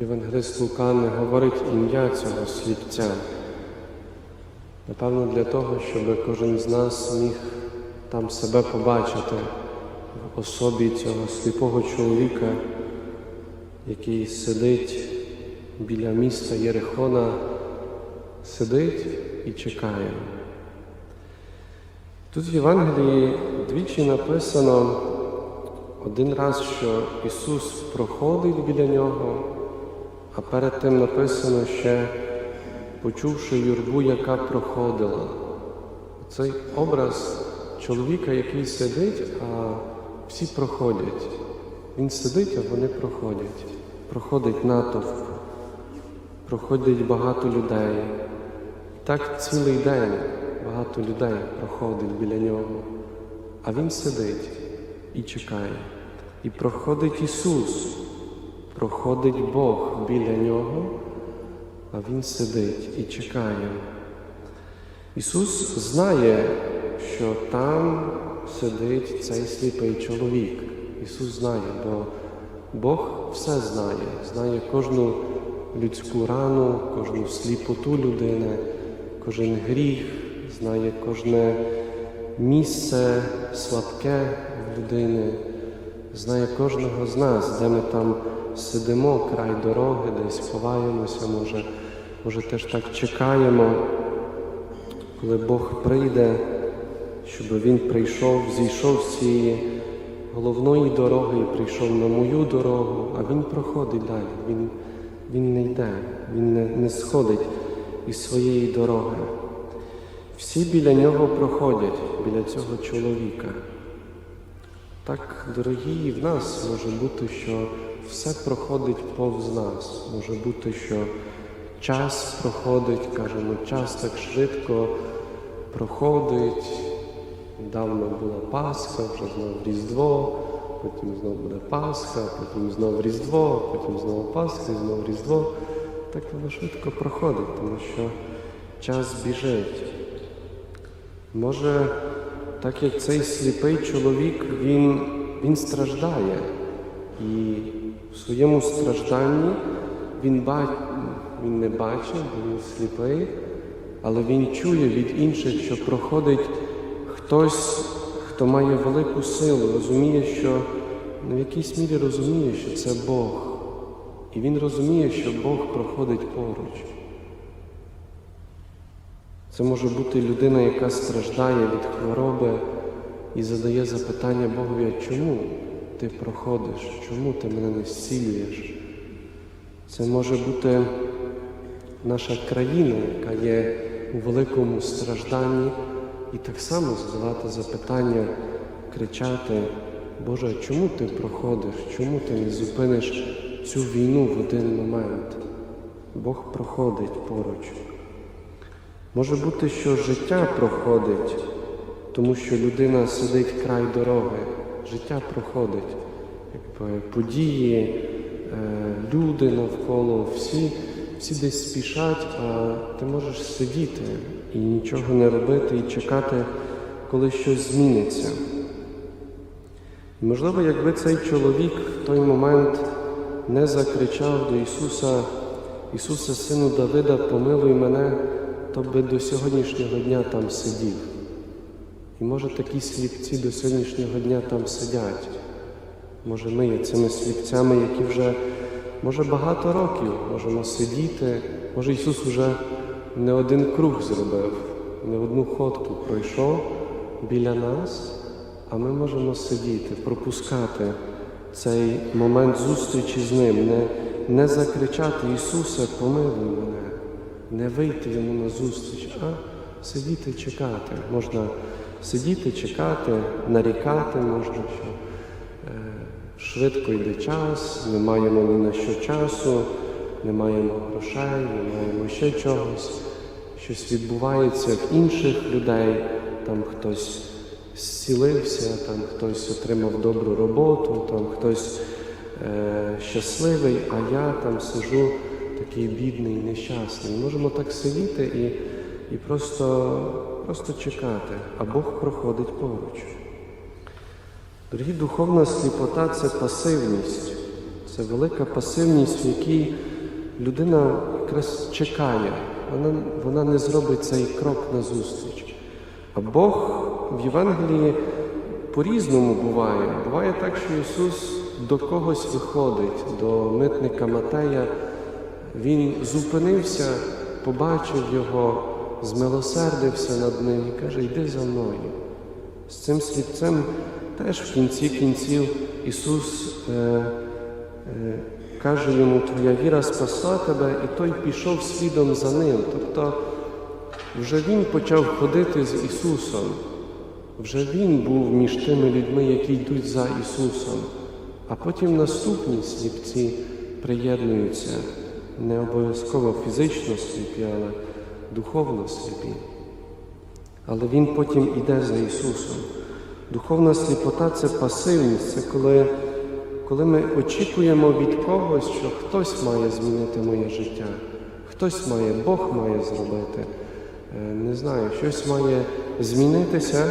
Євангелист Лука не говорить ім'я цього сліпця. Напевно, для того, щоб кожен з нас міг там себе побачити в особі цього сліпого чоловіка, який сидить біля міста Єрихона, сидить і чекає. Тут в Євангелії двічі написано один раз, що Ісус проходить біля нього, а перед тим написано ще, почувши юрбу, яка проходила. Цей образ чоловіка, який сидить, а всі проходять. Він сидить, а вони проходять. Проходить натовп, проходить багато людей. Так цілий день багато людей проходить біля нього, а він сидить і чекає. І проходить Ісус, проходить Бог біля нього, а Він сидить і чекає. Ісус знає, що там сидить цей сліпий чоловік. Ісус знає, бо Бог все знає, знає кожну людську рану, кожну сліпоту людини, кожен гріх, знає кожне місце слабке в людини, знає кожного з нас, де ми там сидимо, край дороги, десь ховаємося, може, може теж так чекаємо, коли Бог прийде, щоб Він прийшов, зійшов з цієї головної дороги і прийшов на мою дорогу, а Він проходить далі, Він, він не йде, Він не, не сходить із своєї дороги. Всі біля нього проходять, біля цього чоловіка. Так, дорогі, і в нас може бути, що все проходить повз нас. Може бути, що час проходить, кажемо, час так швидко проходить. Недавно була Пасха, вже знов Різдво, потім знову буде Пасха, потім знову Різдво, потім знову Пасха і знову Різдво. Так воно швидко проходить, тому що час біжить. Може, так як цей сліпий чоловік, він, він страждає. І в своєму стражданні він, ба... він не бачить, бо він сліпий, але він чує від інших, що проходить хтось, хто має велику силу, розуміє, що ну, в якійсь мірі розуміє, що це Бог. І він розуміє, що Бог проходить поруч. Це може бути людина, яка страждає від хвороби і задає запитання Богові, чому ти проходиш, чому ти мене не зцілюєш? Це може бути наша країна, яка є у великому стражданні, і так само задавати запитання, кричати, Боже, чому ти проходиш? Чому ти не зупиниш цю війну в один момент? Бог проходить поруч. Може бути, що життя проходить, тому що людина сидить край дороги, життя проходить, якби події, е, люди навколо, всі, всі десь спішать, а ти можеш сидіти і нічого не робити, і чекати, коли щось зміниться. Можливо, якби цей чоловік в той момент не закричав до Ісуса, Ісусе, Сину Давида, помилуй мене то би до сьогоднішнього дня там сидів. І може такі сліпці до сьогоднішнього дня там сидять. Може, ми є цими сліпцями, які вже, може, багато років можемо сидіти. Може, Ісус вже не один круг зробив, не одну ходку пройшов біля нас, а ми можемо сидіти, пропускати цей момент зустрічі з Ним, не, не закричати Ісусе, помилуй мене не вийти йому на зустріч, а сидіти чекати. Можна сидіти, чекати, нарікати можна, що е, швидко йде час, не маємо ні на що часу, не маємо грошей, не маємо ще чогось. Щось відбувається в інших людей, там хтось зцілився, там хтось отримав добру роботу, там хтось е, щасливий, а я там сижу такий бідний, нещасний. Можемо так сидіти і, і просто, просто чекати, а Бог проходить поруч. Дорогі, духовна сліпота це пасивність, це велика пасивність, в якій людина якраз чекає, вона, вона не зробить цей крок назустріч. А Бог в Євангелії по-різному буває. Буває так, що Ісус до когось виходить, до митника Матея. Він зупинився, побачив його, змилосердився над ним і каже, йди за мною. З цим слідцем теж в кінці кінців Ісус е, е, каже йому, твоя віра спасла тебе, і той пішов слідом за ним. Тобто вже він почав ходити з Ісусом, вже він був між тими людьми, які йдуть за Ісусом. А потім наступні сліпці приєднуються не обов'язково фізично сліпі, але духовно сліпі. Але Він потім іде за Ісусом. Духовна сліпота це пасивність, це коли, коли ми очікуємо від когось, що хтось має змінити моє життя, хтось має, Бог має зробити. Е, Не знаю, щось має змінитися,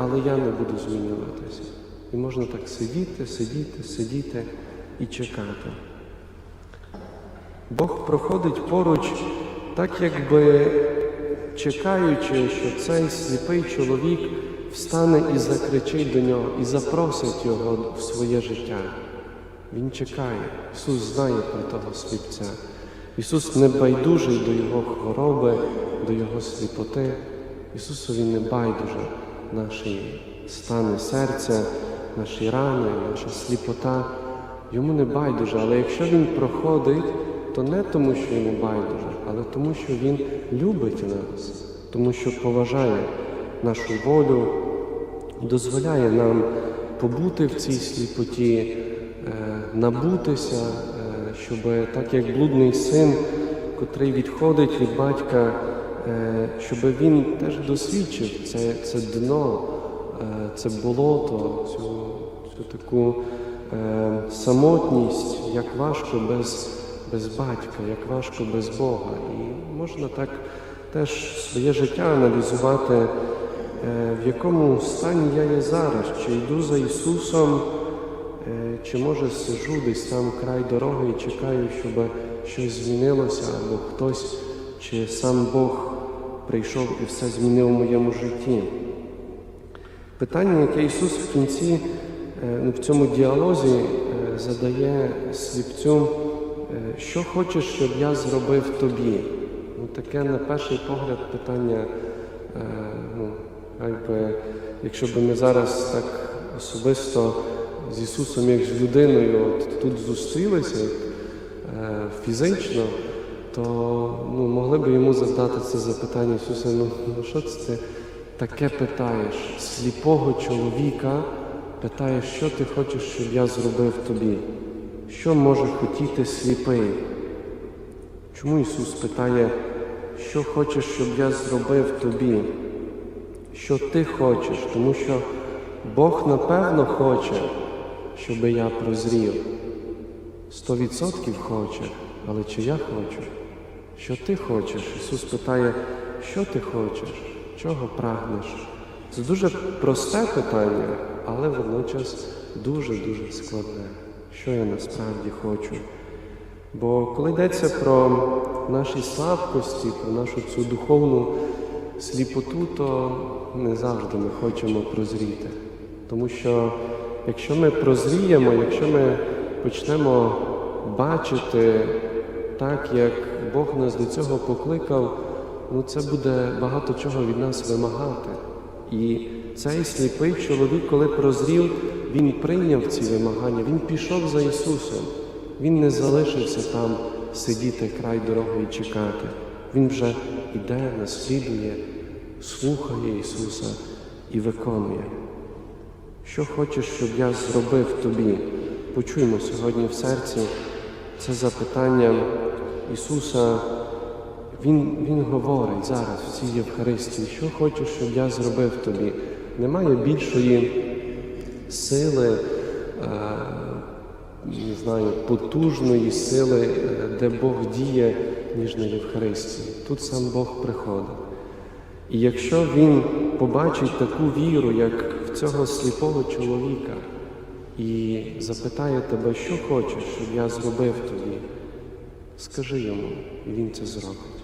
але я не буду змінюватися. І можна так сидіти, сидіти, сидіти і чекати. Бог проходить поруч, так якби чекаючи, що цей сліпий чоловік встане і закричить до нього, і запросить його в своє життя. Він чекає. Ісус знає про того сліпця. Ісус не байдужий до Його хвороби, до Його сліпоти. Ісусові не байдуже наші стани серця, наші рани, наша сліпота. Йому не байдуже, але якщо Він проходить, то не тому, що йому байдуже, тому, що Він любить нас, тому що поважає нашу волю, дозволяє нам побути в цій сліпоті, е, набутися, е, щоб так як блудний син, котрий відходить від батька, е, щоб він теж досвідчив. Це, це дно, це болото, цю, цю таку самотність, як важко без, без батька, як важко без Бога. І можна так теж своє життя аналізувати, е, в якому стані я є зараз, чи йду за Ісусом, е, чи може сижу десь там край дороги і чекаю, щоб щось змінилося, або хтось, чи сам Бог прийшов і все змінив у моєму житті. Питання, яке Ісус в кінці е, в цьому діалозі задає сліпцю, що хочеш, щоб я зробив тобі? Ну, таке на перший погляд питання, е, ну, якби, якщо б ми зараз так особисто з Ісусом, як з людиною, от тут зустрілися е, фізично, то ну, могли б йому задати це запитання Ісуса, ну, ну що це ти таке питаєш? Сліпого чоловіка питаєш, що ти хочеш, щоб я зробив тобі? Що може хотіти сліпий? Чому Ісус питає, що хочеш, щоб я зробив тобі? Що ти хочеш? Тому що Бог напевно хоче, щоб я прозрів. Сто відсотків хоче, але чи я хочу? Що ти хочеш? Ісус питає, що ти хочеш, чого прагнеш? Це дуже просте питання, але водночас дуже-дуже складне. Що я насправді хочу? Бо коли йдеться про наші слабкості, про нашу цю духовну сліпоту, то не завжди ми хочемо прозріти. Тому що якщо ми прозріємо, якщо ми почнемо бачити так, як Бог нас до цього покликав, ну це буде багато чого від нас вимагати. І цей сліпий чоловік, коли прозрів, він прийняв ці вимагання, він пішов за Ісусом. Він не залишився там сидіти край дороги і чекати. Він вже іде, наслідує, слухає Ісуса і виконує. Що хочеш, щоб я зробив тобі? Почуємо сьогодні в серці це запитання Ісуса. Він, він говорить зараз в цій Євхаристії, що хочеш, щоб я зробив тобі. Немає більшої сили, е, не знаю, потужної сили, е, де Бог діє, ніж на Євхаристії. Тут сам Бог приходить. І якщо він побачить таку віру, як в цього сліпого чоловіка, і запитає тебе, що хочеш, щоб я зробив тобі, скажи йому, і він це зробить.